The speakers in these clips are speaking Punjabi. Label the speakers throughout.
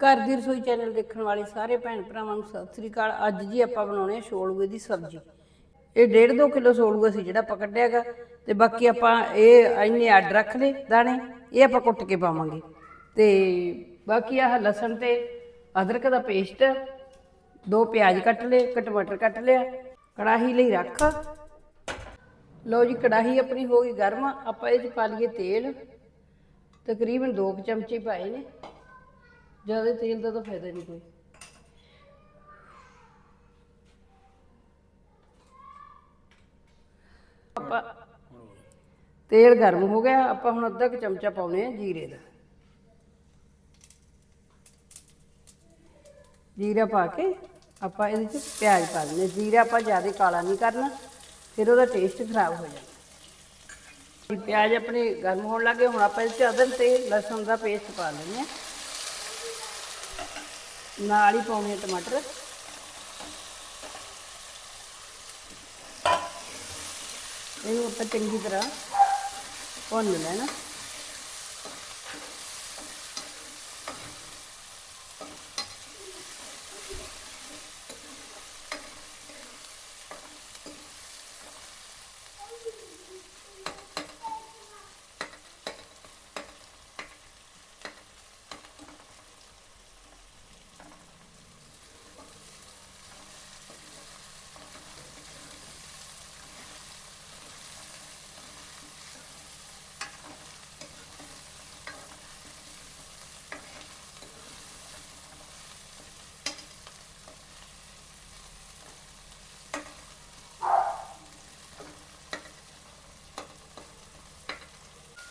Speaker 1: ਘਰ ਦੀ ਰਸੋਈ ਚੈਨਲ ਦੇਖਣ ਵਾਲੇ ਸਾਰੇ ਭੈਣ ਭਰਾਵਾਂ ਨੂੰ ਸਤਿ ਸ੍ਰੀ ਅਕਾਲ। ਅੱਜ ਜੀ ਆਪਾਂ ਬਣਾਉਣੇ ਆ ਛੋਲੂਏ ਦੀ ਸਬਜ਼ੀ। ਇਹ 1.5 2 ਕਿਲੋ ਛੋਲੂਆ ਸੀ ਜਿਹੜਾ ਆਪਾਂ ਕੱਢਿਆਗਾ ਤੇ ਬਾਕੀ ਆਪਾਂ ਇਹ ਇੰਨੇ ਅੱਡ ਰੱਖ ਲਏ ਦਾਣੇ, ਇਹ ਆਪਾਂ ਕੁੱਟ ਕੇ ਪਾਵਾਂਗੇ। ਤੇ ਬਾਕੀ ਆਹ ਲਸਣ ਤੇ ਅਦਰਕ ਦਾ ਪੇਸਟ, ਦੋ ਪਿਆਜ਼ ਕੱਟ ਲਏ, ਇੱਕ ਟਮਾਟਰ ਕੱਟ ਲਿਆ, ਕੜਾਹੀ ਲਈ ਰੱਖ। ਲਓ ਜੀ, ਕੜਾਹੀ ਆਪਣੀ ਹੋ ਗਈ ਗਰਮ, ਆਪਾਂ ਇਹ ਚ ਪਾ ਲਈਏ ਤੇਲ। ਤਕਰੀਬਨ 2 ਚਮਚੇ ਪਾਏ ਨੇ। ਜ਼ਿਆਦਾ ਤੇਲ ਦਾ ਤਾਂ ਫਾਇਦਾ ਨਹੀਂ ਕੋਈ। ਆਪਾਂ ਤੇਲ ਗਰਮ ਹੋ ਗਿਆ, ਆਪਾਂ ਹੁਣ ਅੱਧਾ ਕੁ ਚਮਚਾ ਪਾਉਨੇ ਆ ਜੀਰੇ ਦਾ। ਜੀਰਾ ਪਾ ਕੇ ਆਪਾਂ ਇਹਦੇ ਚ ਪਿਆਜ਼ ਪਾ ਦਿੰਦੇ ਹਾਂ। ਜੀਰਾ ਆਪਾਂ ਜ਼ਿਆਦਾ ਕਾਲਾ ਨਹੀਂ ਕਰਨਾ, ਫਿਰ ਉਹਦਾ ਟੇਸਟ ਖਰਾਬ ਹੋ ਜਾਂਦਾ। ਪਿਆਜ਼ ਆਪਣੇ ਗਰਮ ਹੋਣ ਲੱਗੇ ਹੁਣ ਆਪਾਂ ਇਹਦੇ ਚ ਅਦਰਕ ਤੇ ਲਸਣ ਦਾ ਪੇਸਟ ਪਾ ਲੈਂਦੇ ਹਾਂ। ਨਾਲ ਹੀ ਪਾਉਣੇ ਟਮਾਟਰ। ਇਹਨੂੰ ਆਪਾਂ ਚੰਗੀ ਤਰ੍ਹਾਂ ਭੁੰਨ ਲੈਣਾ।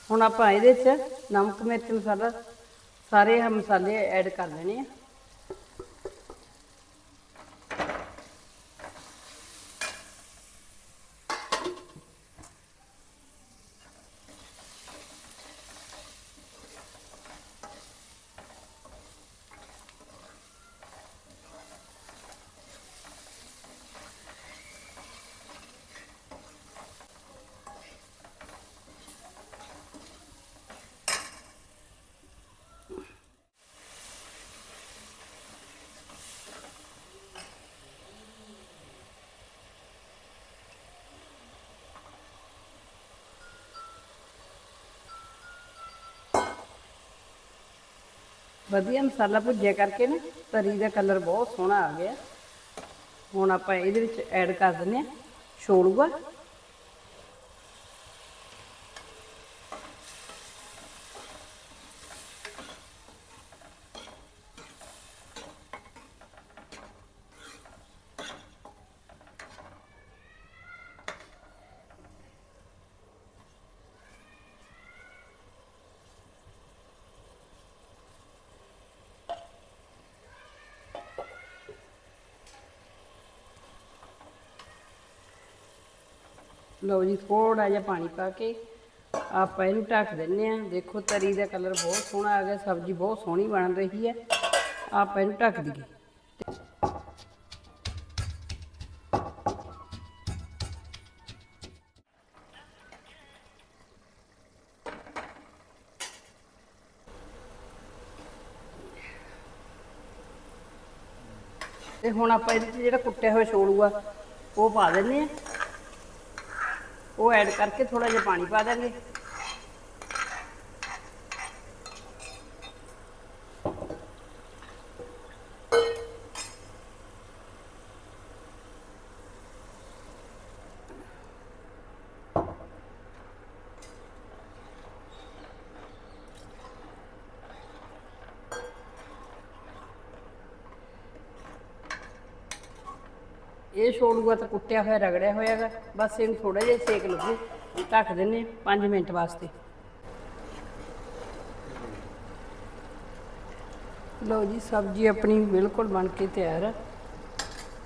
Speaker 1: ਹੁਣ ਆਪਾਂ ਇਹਦੇ 'ਚ ਨਮਕ ਮਿਰਚ ਮਸਾਲਾ ਸਾਰੇ ਇਹ ਮਸਾਲੇ ਐਡ ਕਰ ਲੈਣੇ ਆ। ਵਧੀਆ ਮਸਾਲਾ ਭੁੱਜਿਆ ਕਰਕੇ ਨਾ, ਤਰੀ ਦਾ ਕਲਰ ਬਹੁਤ ਸੋਹਣਾ ਆ ਗਿਆ। ਹੁਣ ਆਪਾਂ ਇਹਦੇ ਵਿੱਚ ਐਡ ਕਰ ਦਿੰਦੇ ਆ ਛੋਲੂਆ। ਲਓ ਜੀ ਥੋੜਾ ਜਿਹਾ ਪਾਣੀ ਪਾ ਕੇ ਆਪਾਂ ਇਹਨੂੰ ਢੱਕ ਦਿੰਨੇ ਆ ਦੇਖੋ, ਤਰੀ ਦਾ ਕਲਰ ਬਹੁਤ ਸੋਹਣਾ ਆ ਗਿਆ, ਸਬਜ਼ੀ ਬਹੁਤ ਸੋਹਣੀ ਬਣ ਰਹੀ ਹੈ। ਆਪਾਂ ਇਹਨੂੰ ਢੱਕ ਦਈਏ। ਤੇ ਹੁਣ ਆਪਾਂ ਇਹਦੇ 'ਚ ਜਿਹੜਾ ਕੁੱਟਿਆ ਹੋਇਆ ਛੋਲੂਆ ਉਹ ਪਾ ਦਿੰਨੇ ਆ ਉਹ ਐਡ ਕਰਕੇ ਥੋੜਾ ਜਿਹਾ ਪਾਣੀ ਪਾ ਦਾਂਗੇ ਇਹ ਛੋਲੂਆ ਤਾਂ ਕੁੱਟਿਆ ਹੋਇਆ, ਰਗੜਿਆ ਹੋਇਆ ਹੈਗਾ। ਬਸ ਇਹਨੂੰ ਥੋੜਾ ਜਿਹਾ ਸੇਕ ਲੱਗੂ। ਢੱਕ ਦਿੰਨੇ 5 ਮਿੰਟ ਵਾਸਤੇ। ਲਓ ਜੀ, ਸਬਜ਼ੀ ਆਪਣੀ ਬਿਲਕੁਲ ਬਣ ਕੇ ਤਿਆਰ ਹੈ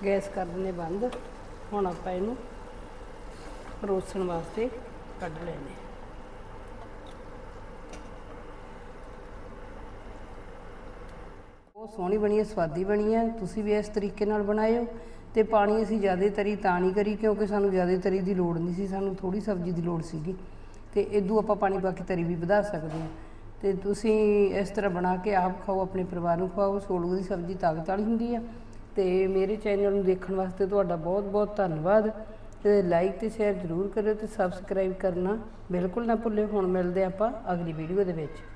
Speaker 1: ਗੈਸ ਕਰ ਦਿੰਨੇ ਬੰਦ। ਹੁਣ ਆਪਾਂ ਇਹਨੂੰ ਪਰੋਸਣ ਵਾਸਤੇ ਕੱਢ ਲੈਨੇ ਬਹੁਤ ਸੋਹਣੀ ਬਣੀ ਹੈ, ਸਵਾਦੀ ਬਣੀ ਹੈ। ਤੁਸੀਂ ਵੀ ਇਸ ਤਰੀਕੇ ਨਾਲ ਬਣਾਇਓ। ਤੇ ਪਾਣੀ ਅਸੀਂ ਜ਼ਿਆਦਾ ਤਰੀ ਤਾਂ ਨਹੀਂ ਕਰੀ ਕਿਉਂਕਿ ਸਾਨੂੰ ਜ਼ਿਆਦਾ ਤਰੀ ਦੀ ਲੋੜ ਨਹੀਂ ਸੀ, ਸਾਨੂੰ ਥੋੜੀ ਸਬਜ਼ੀ ਦੀ ਲੋੜ ਸੀਗੀ। ਤੇ ਇਦੋਂ ਆਪਾਂ ਪਾਣੀ ਪਾ ਕੇ ਤਰੀ ਵੀ ਵਧਾ ਸਕਦੇ ਹਾਂ। ਤੇ ਤੁਸੀਂ ਇਸ ਤਰ੍ਹਾਂ ਬਣਾ ਕੇ ਆਪ ਖਾਓ, ਆਪਣੇ ਪਰਿਵਾਰ ਨੂੰ ਖਵਾਓ, ਸੋਲੂ ਦੀ ਸਬਜ਼ੀ ਤਾਕਤ ਵਾਲੀ ਹੁੰਦੀ ਆ। ਤੇ ਮੇਰੇ ਚੈਨਲ ਨੂੰ ਦੇਖਣ ਵਾਸਤੇ ਤੁਹਾਡਾ ਬਹੁਤ ਬਹੁਤ ਧੰਨਵਾਦ। ਤੇ ਲਾਈਕ ਤੇ ਸ਼ੇਅਰ ਜ਼ਰੂਰ ਕਰਿਓ ਤੇ ਸਬਸਕ੍ਰਾਈਬ ਕਰਨਾ ਬਿਲਕੁਲ ਨਾ ਭੁੱਲਿਓ। ਹੁਣ ਮਿਲਦੇ ਆਪਾਂ ਅਗਲੀ ਵੀਡੀਓ ਦੇ ਵਿੱਚ।